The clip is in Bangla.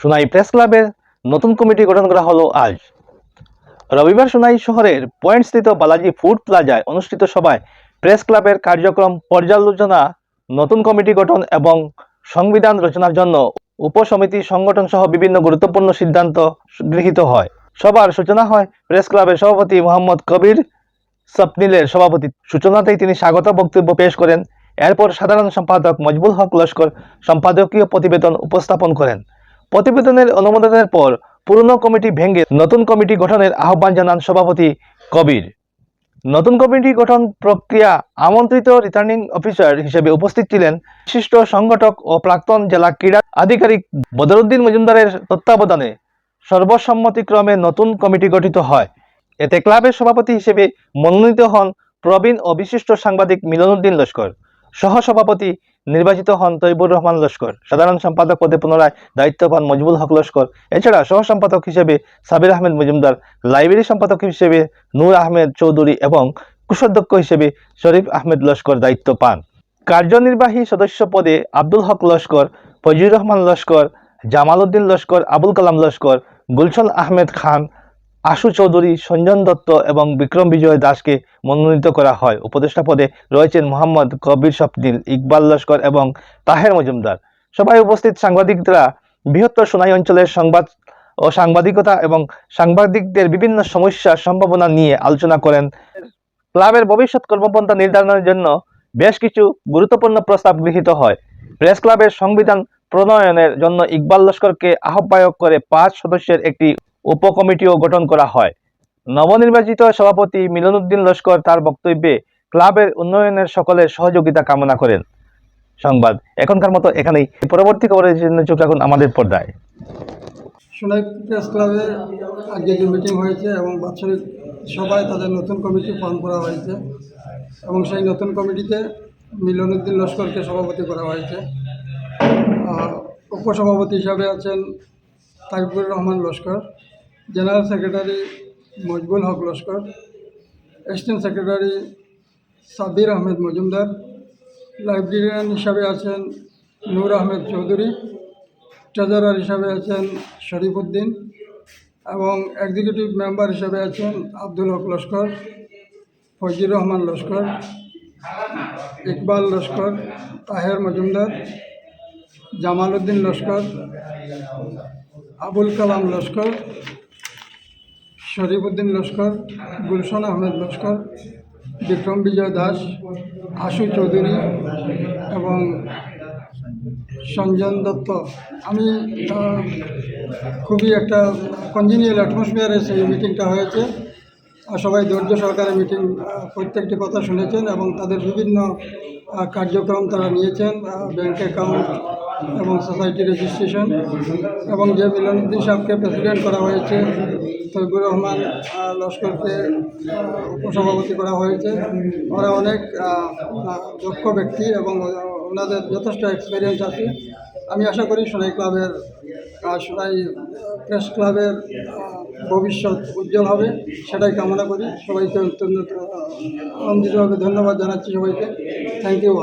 সোনাই প্রেস ক্লাবের নতুন কমিটি গঠন করা হলো আজ। রবিবার সোনাই শহরের পয়েন্টস্থিত বালাজি ফুড প্লাজায় অনুষ্ঠিত সভায় প্রেস ক্লাবের কার্যক্রম পর্যালোচনা, নতুন কমিটি গঠন এবং সংবিধান রচনার জন্য উপসমিতি সংগঠন সহ বিভিন্ন গুরুত্বপূর্ণ সিদ্ধান্ত গৃহীত হয়। সবার সূচনা হয় প্রেস ক্লাবের সভাপতি মোহাম্মদ কবির স্বপ্নিলের সভাপতি সূচনাতেই তিনি স্বাগত বক্তব্য পেশ করেন। এরপর সাধারণ সম্পাদক মজবুল হক লস্কর সম্পাদকীয় প্রতিবেদন উপস্থাপন করেন। প্রতিবেদনের অনুমোদনের পর পুরনো কমিটি ভেঙে নতুন কমিটি গঠনের আহ্বান জানান সভাপতি কবির। নতুন কমিটি গঠন প্রক্রিয়া আমন্ত্রিত রিটার্নিং অফিসার হিসেবে উপস্থিত ছিলেন বিশিষ্ট সংগঠক ও প্রাক্তন জেলা ক্রীড়া আধিকারিক বদরুদ্দিন মজুমদারের তত্ত্বাবধানে সর্বসম্মতিক্রমে নতুন কমিটি গঠিত হয়। এতে ক্লাবের সভাপতি হিসেবে মনোনীত হন প্রবীণ ও বিশিষ্ট সাংবাদিক মিলনউদ্দিন লস্কর। সহ সভাপতি নির্বাচিত হন তৈবুর রহমান লস্কর। সাধারণ সম্পাদক পদে পুনরায় দায়িত্ব পান মজবুল হক লস্কর। এছাড়া সহ সম্পাদক হিসেবে সাবির আহমেদ মজুমদার, লাইব্রেরি সম্পাদক হিসেবে নূর আহমেদ চৌধুরী এবং কোষাধ্যক্ষ হিসেবে শরীফ আহমেদ লস্কর দায়িত্ব পান। কার্যনির্বাহী সদস্য পদে আব্দুল হক লস্কর ফজিউর রহমান লস্কর, জামাল উদ্দিন লস্কর, আবুল কালাম লস্কর, গুলশন আহমেদ খান আশু চৌধুরী, সঞ্জন দত্ত এবং বিক্রম বিজয় দাসকে মনোনীত করা হয়। উপদেষ্টা পদে রয়েছেন মোহাম্মদ কবির স্বপ্নিল, ইকবাল লস্কর এবং তাহের মজুমদার। সবাই উপস্থিত সাংবাদিকরা বৃহত্তর সোনাই অঞ্চলের সংবাদ ও সাংবাদিকতা এবং সাংবাদিকদের বিভিন্ন সমস্যা সম্ভাবনা নিয়ে আলোচনা করেন। ক্লাবের ভবিষ্যৎ কর্মপন্থা নির্ধারণের জন্য বেশ কিছু গুরুত্বপূর্ণ প্রস্তাব গৃহীত হয়। প্রেস ক্লাবের সংবিধান প্রণয়নের জন্য ইকবাল লস্করকে আহ্বায়ক করে পাঁচ সদস্যের একটি উপকমিটিও গঠন করা হয়। নবনির্বাচিত সভাপতি মিলনউদ্দিন লস্কর তার বক্তব্যে ক্লাবের উন্নয়নের সকলের সহযোগিতা কামনা করেন। সংবাদ এখনকার মতো এখানেই। পরবর্তী খবরের জন্য চোখ রাখুন আমাদের পর্দায়। ক্লাবে আজকে যে মিটিং হয়েছে এবং বাৎসরিক সভায় তাদের নতুন কমিটি ফর্ম করা হয়েছে এবং সেই নতুন কমিটিতে মিলনুদ্দিন লস্করকে সভাপতি করা হয়েছে। উপসভাপতি হিসাবে আছেন Taibur Rahman Laskar. General secretary Majbul Haque Laskar, assistant secretary Sabir Ahmed Majumdar, librarian হিসাবে আছেন নূর আহমেদ চৌধুরী, ট্রেজারার হিসাবে আছেন শরীফ উদ্দিন এবং এক্সিকিউটিভ মেম্বার হিসাবে আছেন আব্দুল হক লস্কর ফজির রহমান লস্কর, ইকবাল লস্কর, তাহের মজুমদার, জামাল উদ্দিন লস্কর, আবুল কালাম লস্কর শরীফ উদ্দিন লস্কর, গুলশন আহমেদ লস্কর, বিক্রম বিজয় দাস, আশু চৌধুরী এবং সঞ্জন দত্ত। আমি খুবই একটা কনজিনিয়াল অ্যাটমসফিয়ারে সেই মিটিংটা হয়েছে। সবাই ধৈর্য সহকারে মিটিং প্রত্যেকটি কথা শুনেছেন এবং তাদের বিভিন্ন কার্যক্রম তারা নিয়েছেন ব্যাংক অ্যাকাউন্ট এবং সোসাইটি রেজিস্ট্রেশন এবং যে মিলনুদ্দিন সাহেবকে প্রেসিডেন্ট করা হয়েছে, তৈবুর রহমান লস্করকে উপসভাপতি করা হয়েছে, ওরা অনেক দক্ষ ব্যক্তি এবং ওনাদের যথেষ্ট এক্সপিরিয়েন্স আছে। আমি আশা করি সোনাই ক্লাবের সোনাই প্রেস ক্লাবের ভবিষ্যৎ উজ্জ্বল হবে, সেটাই কামনা করি। সবাইকে অত্যন্ত আনন্দিতভাবে ধন্যবাদ জানাচ্ছি সবাইকে। Thank you